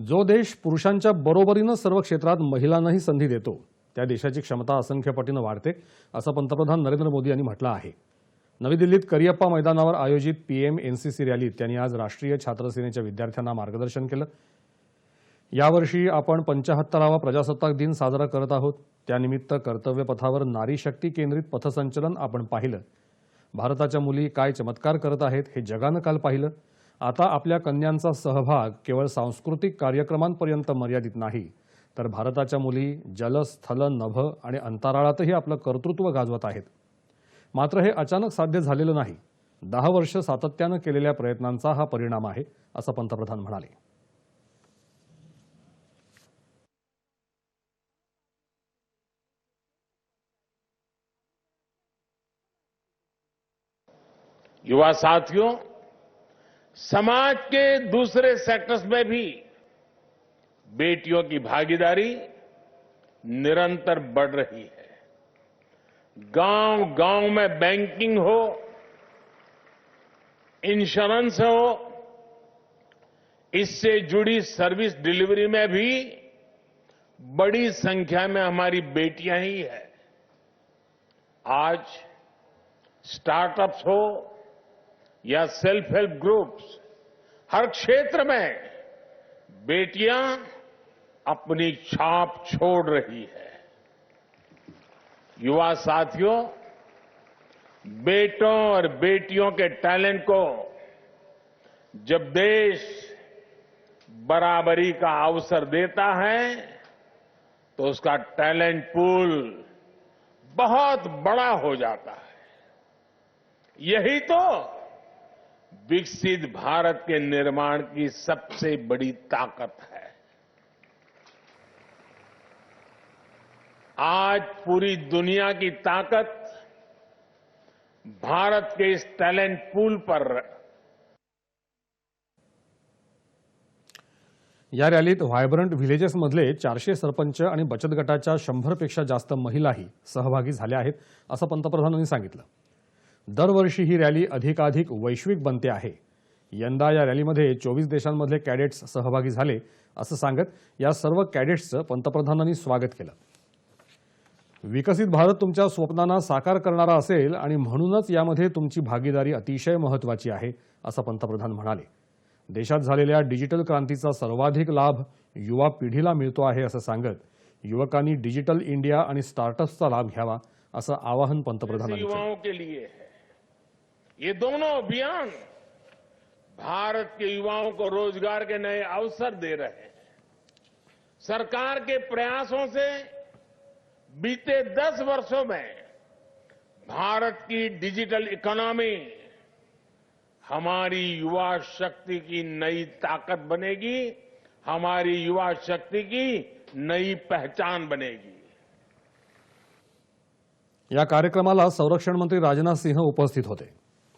जो देश पुरुषांच्या बरोबरीनं सर्व क्षेत्रात महिलांनाही संधी देतो त्या देशाची क्षमता असंख्य पटीनं वाढते असं पंतप्रधान नरेंद्र मोदी यांनी म्हटलं आहे. नवी दिल्लीत करियप्पा मैदानावर आयोजित पीएम एनसीसी रॅलीत त्यांनी आज राष्ट्रीय छात्र सेनेच्या विद्यार्थ्यांना मार्गदर्शन केलं. यावर्षी आपण पंचाहत्तरावा प्रजासत्ताक दिन साजरा करत आहोत. त्यानिमित्त कर्तव्यपथावर नारी शक्ती केंद्रित पथसंचलन आपण पाहिलं. भारताच्या मुली काय चमत्कार करत आहेत हे जगानं काल पाहिलं. आता आपल्या कन्यांचा सहभाग केवळ सांस्कृतिक कार्यक्रमांपर्यंत मर्यादित नाही तर भारताच्या मुली जल स्थल नभ आणि अंतराळातही आपलं कर्तृत्व गाजवत आहेत. मात्र हे अचानक साध्य झालेलं नाही. दहा वर्ष सातत्यानं केलेल्या प्रयत्नांचा हा परिणाम आहे असं पंतप्रधान म्हणाले. युवा साथियों समाज के दूसरे सेक्टर्स में भी बेटियों की भागीदारी निरंतर बढ़ रही है। गाँव गाँव में बैंकिंग हो, इंश्योरेंस हो, इससे जुड़ी सर्विस डिलीवरी में भी बड़ी संख्या में हमारी बेटियाँ ही है। आज स्टार्टअप्स हो या सेल्फ हेल्प ग्रुप्स हर क्षेत्र में बेटियाँ अपनी छाप छोड़ रही है। युवा साथियों, बेटों और बेटियों के टैलेंट को जब देश बराबरी का अवसर देता है तो उसका टैलेंट पूल बहुत बड़ा हो जाता है। यही तो विकसित भारत के निर्माण की सबसे बड़ी ताकत है। आज पूरी दुनिया की ताकत भारत के इस टैलेंट पूल पर या रॅलीत व्हायब्रंट व्हिलेजेसमधले चारशे सरपंच आणि बचत गटाच्या शंभरपेक्षा जास्त महिलाही सहभागी झाल्या आहेत असं पंतप्रधानांनी सांगितलं. दरवर्षी ही रॅली अधिकाधिक वैश्विक बनते आहे. यंदा या रॅलीमध्ये चोवीस देशांमधले कॅडेट्स सहभागी झाले असं सांगत या सर्व कॅडेट्सचं पंतप्रधानांनी स्वागत केलं. विकसित भारत तुमच्या स्वप्नांना साकार करणारा असेल आणि म्हणूनच यामध्ये तुमची भागीदारी अतिशय महत्वाची आहे असं पंतप्रधान म्हणाले. देशात झालेल्या डिजिटल क्रांतीचा सर्वाधिक लाभ युवा पिढीला मिळतो आहे असं सांगत युवकांनी डिजिटल इंडिया आणि स्टार्टअप्सचा लाभ घ्यावा असं आवाहन पंतप्रधानांनी केलं. युवाओं के लिए है. ये दोनों अभियान भारत के युवाओं को रोज़गार के नए अवसर दे रहे हैं। सरकार के प्रयासों से बीते दस वर्षों में भारत की डिजिटल इकोनॉमी हमारी युवा शक्ति की नई ताकत बनेगी, हमारी युवा शक्ति की नई पहचान बनेगी। या कार्यक्रमाला संरक्षण मंत्री राजनाथ सिंह उपस्थित होते।